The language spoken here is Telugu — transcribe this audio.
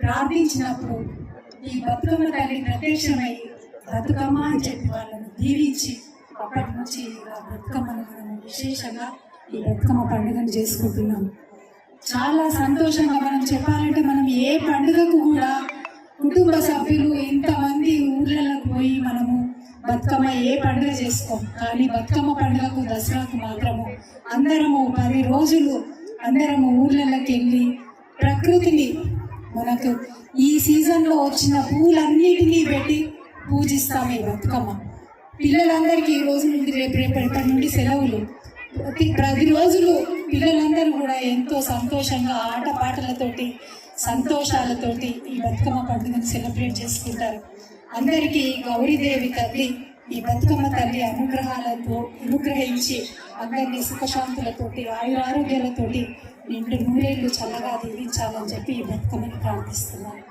ప్రార్థించినప్పుడు ఈ బతుకమ్మ తల్లి ప్రత్యక్షమై బతుకమ్మ అని చెప్పి వాళ్ళను దీవించి అప్పటి నుంచి ఆ బతుకమ్మను మనం విశేషంగా ఈ బతుకమ్మ పండుగను చేసుకుంటున్నాం. చాలా సంతోషంగా మనం చెప్పాలంటే మనం ఏ పండుగకు కూడా కుటుంబ సభ్యులు ఇంతమంది ఊర్లలోకి పోయి మనము బతుకమ్మ ఏ పండుగ చేసుకోం. కానీ బతుకమ్మ పండుగకు దసరాకు మాత్రము అందరము పది రోజులు అందరము ఊర్లలోకి వెళ్ళి ప్రకృతిని మనకు ఈ సీజన్లో వచ్చిన పూలన్నిటినీ పెట్టి పూజిస్తాం ఈ బతుకమ్మ. పిల్లలందరికీ ఈ రోజు నుండి రేపు రేపటి నుండి సెలవులు. ప్రతి ప్రతి రోజులు పిల్లలందరూ కూడా ఎంతో సంతోషంగా ఆటపాటలతోటి సంతోషాలతోటి ఈ బతుకమ్మ పండుగను సెలబ్రేట్ చేసుకుంటారు. అందరికీ గౌరీదేవి తల్లి ఈ బతుకమ్మ తల్లి అనుగ్రహాలతో అనుగ్రహించి అందరినీ సుఖశాంతులతోటి ఆయురారోగ్యాలతోటి నిండు నూరేళ్ళు చల్లగా దీవించాలని చెప్పి ఈ బతుకమ్మని ప్రార్థిస్తున్నాను